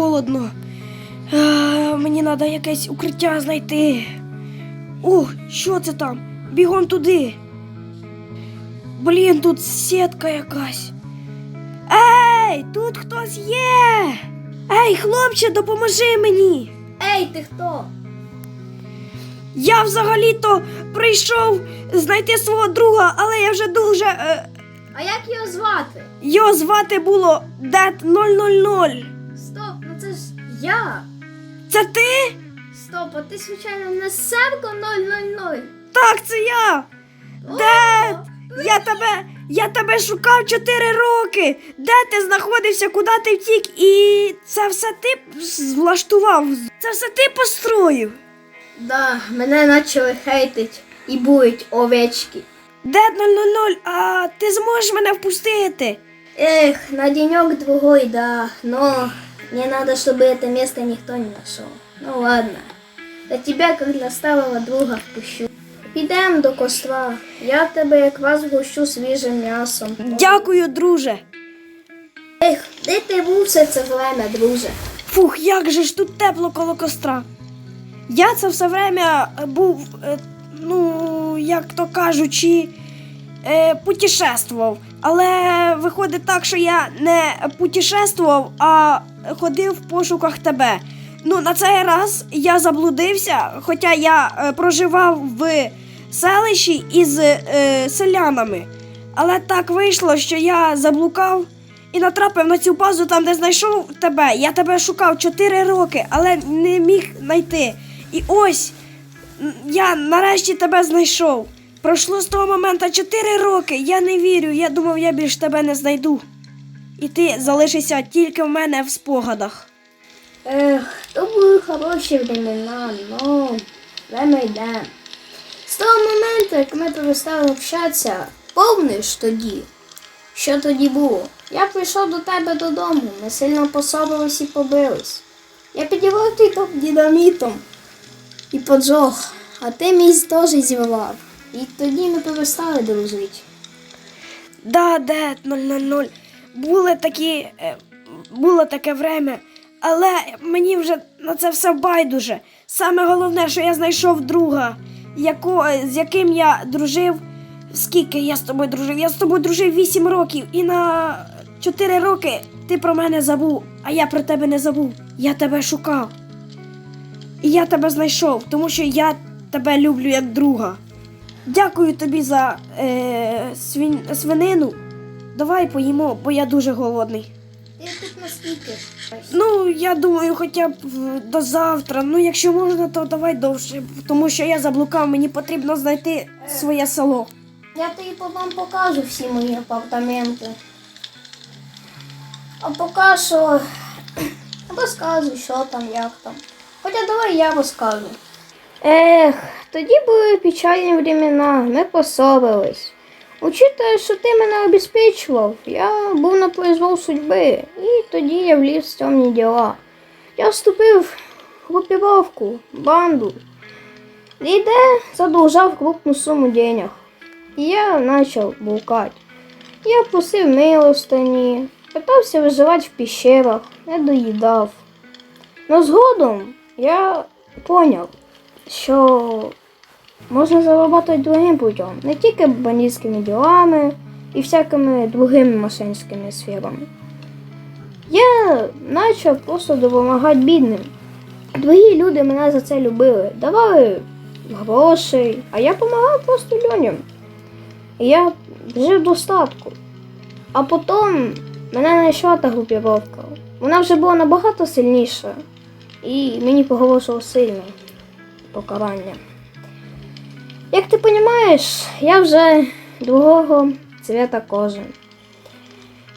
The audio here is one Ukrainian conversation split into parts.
холодно. А, мені треба якесь укриття знайти. О, що це там? Бігом туди. Блін, тут сітка якась. Ей, тут хтось є. Ей, хлопче, допоможи мені. Ей, ти хто? Я взагалі-то прийшов знайти свого друга, але я вже дуже. Е, А як його звати? його звати було Дед 000. Я. Це ти? Стоп, а ти, звичайно, не Семко 000. Так, це я. Дед! Я тебе, я тебе шукав 4 роки. Де ти знаходився, куди ти втік? І це все ти влаштував. Це все ти построїв. Да, мене почали хейтить і будуть овечки. Дед 000, а ти зможеш мене впустити? Эх, на денек другой, да, но мне надо, чтобы это место никто не нашел. Ну ладно, до тебя, как для старого друга, впущу. Підемо до костра. Я тебе якраз вгощу свіжим м'ясом. Дякую, друже. Ех, де ти був все це время, друже? Фух, як же ж тут тепло коло костра. Я це все время е, був, е, ну, як то кажучи, е, путешествував. Але виходить так, що я не путешествував, а ходив в пошуках тебе. Ну, на цей раз я заблудився, хоча я е, проживав в селищі із е, селянами. Але так вийшло, що я заблукав і натрапив на цю базу там, де знайшов тебе. Я тебе шукав 4 роки, але не міг знайти. І ось я нарешті тебе знайшов. Пройшло з того моменту 4 роки. Я не вірю. Я думав, я більш тебе не знайду. І ти залишишся тільки в мене в спогадах. Ех, то були хороші времена, но время йде. З того моменту, як ми перестали общатися, помниш тоді, що тоді було? Я прийшов до тебе додому, ми сильно пособились і побились. Я підірвав твій топ динамітом і поджог, а ти мій теж зірвав. І тоді ми перестали дружити. Да, де 000. Були такі, е, було таке время, але мені вже на це все байдуже. Саме головне, що я знайшов друга, яко, з яким я дружив. Скільки я з тобою дружив? Я з тобою дружив 8 років, і на 4 роки ти про мене забув, а я про тебе не забув. Я тебе шукав. І я тебе знайшов, тому що я тебе люблю як друга. Дякую тобі за е, свин, свинину. Давай поїмо, бо я дуже голодний. Ти тут наскільки? Ну, я думаю, хоча б до завтра. Ну, якщо можна, то давай довше, тому що я заблукав, мені потрібно знайти своє село. Я тобі вам покажу всі мої апартаменти. А поки що розказуй, що там, як там. Хоча давай я розкажу. Ех, тоді були печальні времена, ми пособились. Учитывая, що ти мене обезпечував, я був на произвол судьби, і тоді я вліз в темні діла. Я вступив в групіровку, банду, і де задовжав крупну суму денег. І я почав блукати. Я просив милостині, питався виживати в піщерах, не доїдав. Но згодом я поняв, що можна заробляти другим путем, не тільки бандитськими ділами і всякими другими мошенницькими сферами. Я почав просто допомагати бідним. Другі люди мене за це любили, давали грошей, а я допомагав просто людям. І я жив достатку. А потім мене знайшла та групіровка. Вона вже була набагато сильніша. І мені поголошувало сильне покарання. Як ти розумієш, я вже другого цвіта кожи.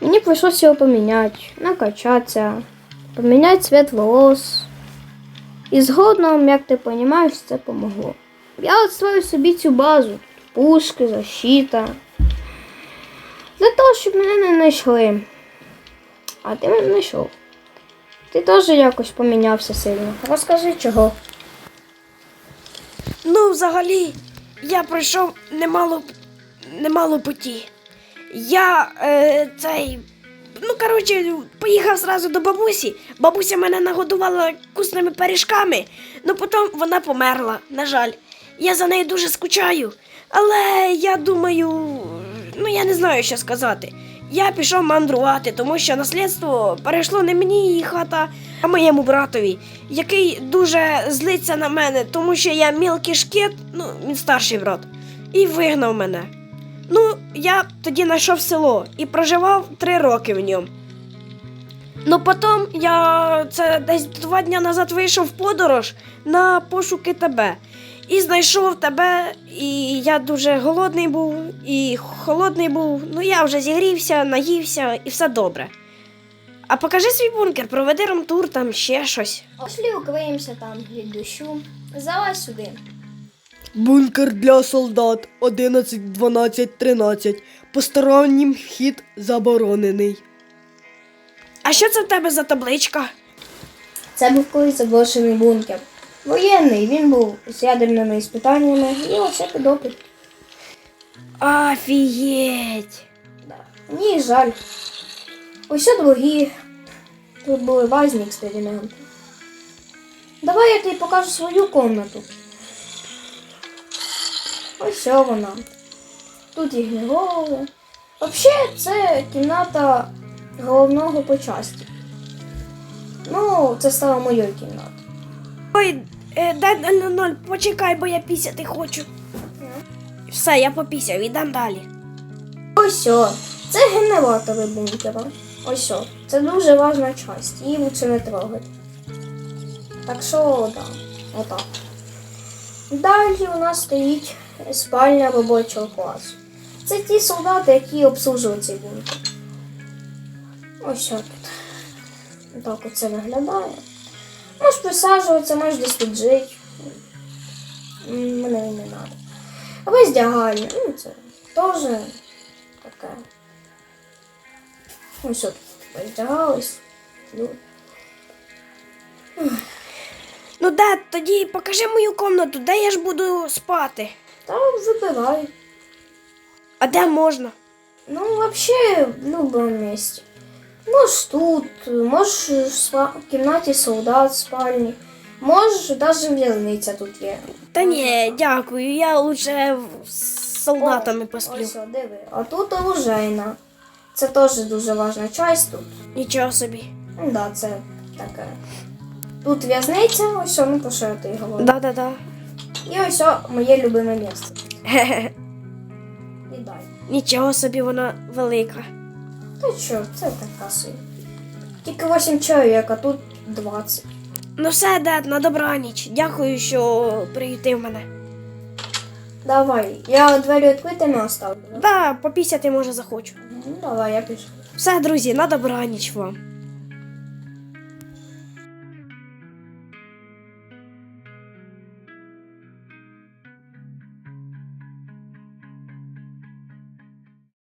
Мені прийшлося його поміняти, накачатися, поміняти цвіт волос. І згодом, як ти розумієш, це помогло. Я створив собі цю базу, пушки, защита. Для того, щоб мене не знайшли. А ти мене знайшов. Ти теж якось помінявся сильно. Розкажи чого. Ну, взагалі, я пройшов немало, немало путі. Я е, цей ну коротше, поїхав зразу до бабусі. Бабуся мене нагодувала вкусними пиріжками, ну потім вона померла, на жаль. Я за нею дуже скучаю. Але я думаю, ну я не знаю, що сказати. Я пішов мандрувати, тому що наслідство перейшло не мені її хата, а моєму братові, який дуже злиться на мене, тому що я мілкий шкет, ну, він старший брат, і вигнав мене. Ну, я тоді знайшов село і проживав три роки в ньому. Ну, потім я це десь два дні назад вийшов в подорож на пошуки тебе. І знайшов тебе, і я дуже голодний був, і холодний був. Ну я вже зігрівся, наївся і все добре. А покажи свій бункер, проведи ромтур, там ще щось. Пошли укриємося там від дощу. Залазь сюди. Бункер для солдат 11, 12, 13. Постороннім вхід заборонений. А що це в тебе за табличка? Це був колись заброшений бункер. Воєнний, він був з ядерними іспитаннями і оце підопит. Офігеть! Да. Ні, жаль. Ось другі. Тут були важні експерименти. Давай я тобі покажу свою комнату. Ось вона. Тут і голови. Взагалі, це кімната головного по часті. Ну, це стало моєю кімнатою. Ой, е, дай 000, почекай, бо я пісяти хочу. Все, я попісяв, ідем далі. Ось о, це генератори бункера. Ось о, це дуже важна часть, її лучше не трогати. Так що, да, отак. Далі у нас стоїть спальня робочого класу. Це ті солдати, які обслужують цей бункер. Ось о тут. Так оце виглядає. Можеш присаджуватися, можеш десь тут жити. Мене не треба. Роздягальня, ну це теж таке. Ось от роздягались. Ну, Ну де, тоді покажи мою комнату, де я ж буду спати. Та вибирай. А де можна? Ну, взагалі, в будь-якому місці. Можеш тут, можеш в кімнаті солдат в спальні, можеш навіть в'язниця тут є. Та ні, дякую, я лучше з солдатами посплю. Ось, о, диви. А тут оружейна. Це теж дуже важна часть тут. Нічого собі. Ну да, це таке. Тут в'язниця, ось ну про що я тобі говорю. Да-да-да. І ось о, моє любиме місце. Хе-хе. Віддай. Нічого собі вона велика. Та що, це така собі. Тільки 8 чоловік, а тут 20. Ну все, дед, на добраніч. Дякую, що приютив мене. Давай, я двері відкритими оставлю. Так, Да, попісяти може захочу. Ну, давай, я пішов. Все, друзі, на добраніч вам.